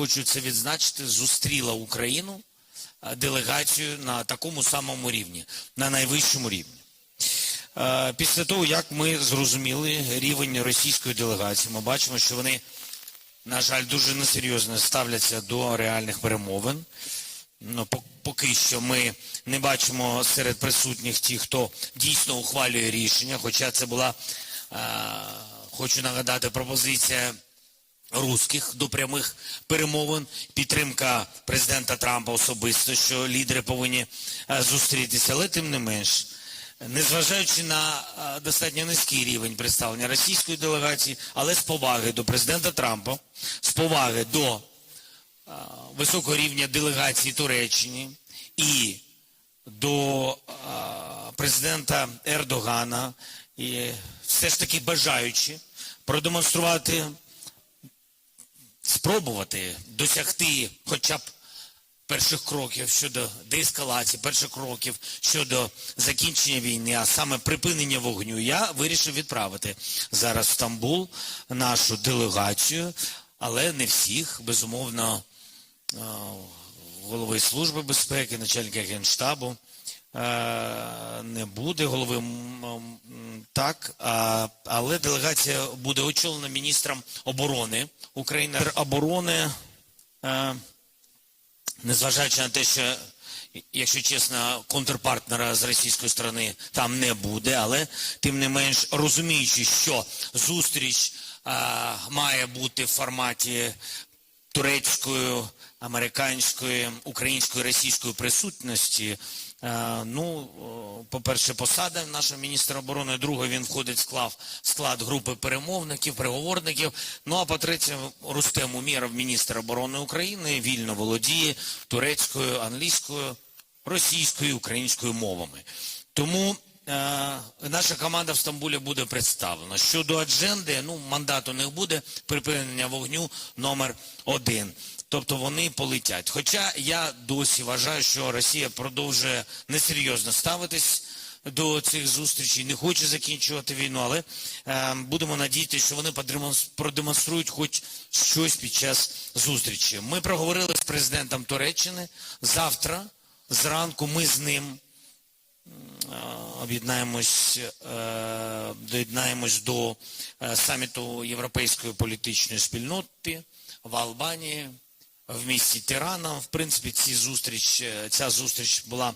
хочу це відзначити, зустріла Україну е, делегацію на такому самому рівні, на найвищому рівні. Е, Після того, як ми зрозуміли рівень російської делегації, ми бачимо, що вони, на жаль, дуже несерйозно ставляться до реальних перемовин. Ну, пок- поки що ми не бачимо серед присутніх ті, хто дійсно ухвалює рішення, хоча це була, е, хочу нагадати, пропозиція русських до прямих перемовин, підтримка президента Трампа особисто, що лідери повинні е, зустрітися, але тим не менш, незважаючи на е, достатньо низький рівень представлення російської делегації, але з поваги до президента Трампа, з поваги до е, високого рівня делегації Туреччини і до президента Ердогана, і все ж таки бажаючи продемонструвати спробувати досягти хоча б перших кроків щодо деескалації, перших кроків щодо закінчення війни, а саме припинення вогню, я вирішив відправити зараз в Стамбул нашу делегацію, але не всіх, безумовно, е, голови Служби безпеки, начальника Генштабу е, не буде, голови так, але делегація буде очолена міністром оборони України. Оборони, е, незважаючи на те, що, якщо чесно, контрпартнера з російської сторони там не буде, але тим не менш розуміючи, що зустріч е, має бути в форматі турецької, американської, української, російської присутності. Е, Ну, по-перше, посада нашого міністра оборони. Друге, він входить в склад, в склад групи перемовників, переговорників. Ну а по-третє, Рустем Умєров, міністр оборони України, вільно володіє турецькою, англійською, російською, українською мовами. Тому е, наша команда в Стамбулі буде представлена. Щодо адженди, ну мандат у них буде припинення вогню номер один. Тобто вони полетять. Хоча я досі вважаю, що Росія продовжує несерйозно ставитись до цих зустрічей, не хоче закінчувати війну, але е, будемо надіятися, що вони продемонструють хоч щось під час зустрічі. Ми проговорили з президентом Туреччини. Завтра зранку ми з ним е, об'єднаємось, е, доєднаємось до е, саміту Європейської політичної спільноти в Албанії, в місті Тирана. В принципі, ці зустріч, е, ця зустріч була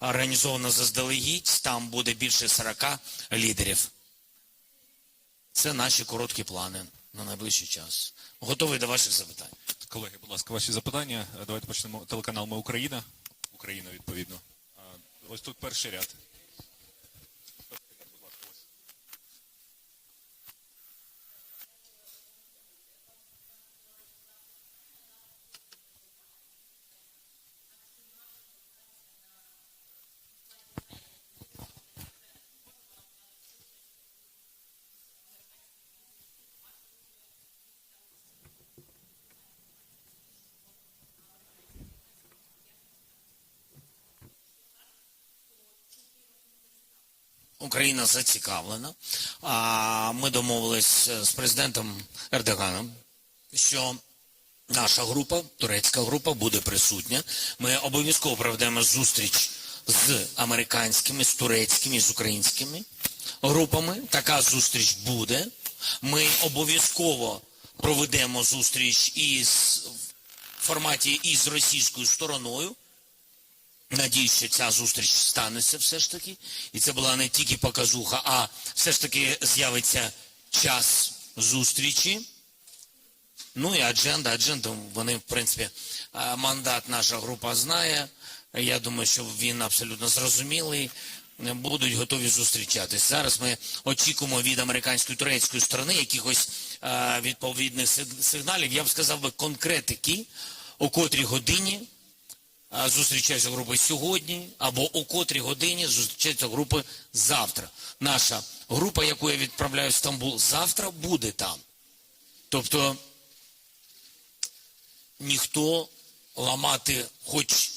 організована заздалегідь. Там буде більше 40 лідерів. Це наші короткі плани на найближчий час. Готовий до ваших запитань. Колеги, будь ласка, ваші запитання. Е, Давайте почнемо. Телеканал Ми Україна. Україна, відповідно. Ось тут перший ряд. Україна зацікавлена. А ми домовились е, з президентом Ердоганом, що наша група, турецька група, буде присутня. Ми обов'язково проведемо зустріч з американськими, з турецькими, з українськими групами. Така зустріч буде. Ми обов'язково проведемо зустріч із в форматі із російською стороною. Надіюсь, що ця зустріч станеться все ж таки. І це була не тільки показуха, а все ж таки з'явиться час зустрічі. Ну і адженда, адженда, вони, в принципі, мандат наша група знає. Я думаю, що він абсолютно зрозумілий. Будуть готові зустрічатись. Зараз ми очікуємо від американської турецької сторони якихось відповідних сигналів. Я б сказав би конкретики, о котрій годині зустрічаються групи сьогодні, або о котрій годині зустрічаються групи завтра. Наша група, яку я відправляю в Стамбул, завтра буде там. Тобто ніхто ламати хоч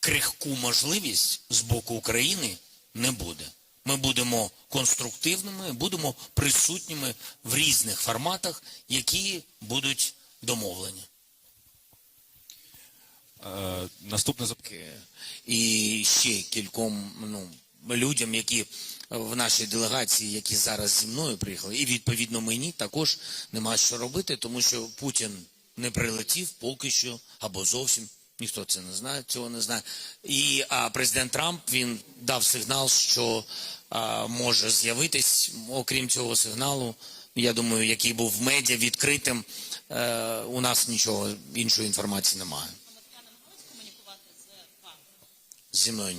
крихку можливість з боку України не буде. Ми будемо конструктивними, будемо присутніми в різних форматах, які будуть домовлені. Е, Наступне запитання. Е, і ще кільком ну, людям, які в нашій делегації, які зараз зі мною приїхали, і відповідно мені також нема що робити, тому що Путін не прилетів поки що або зовсім. Ніхто це не знає, цього не знає. І а президент Трамп він дав сигнал, що а, може з'явитись. Окрім цього сигналу, я думаю, який був в медіа відкритим. Е, у нас нічого іншої інформації немає. Зі мною.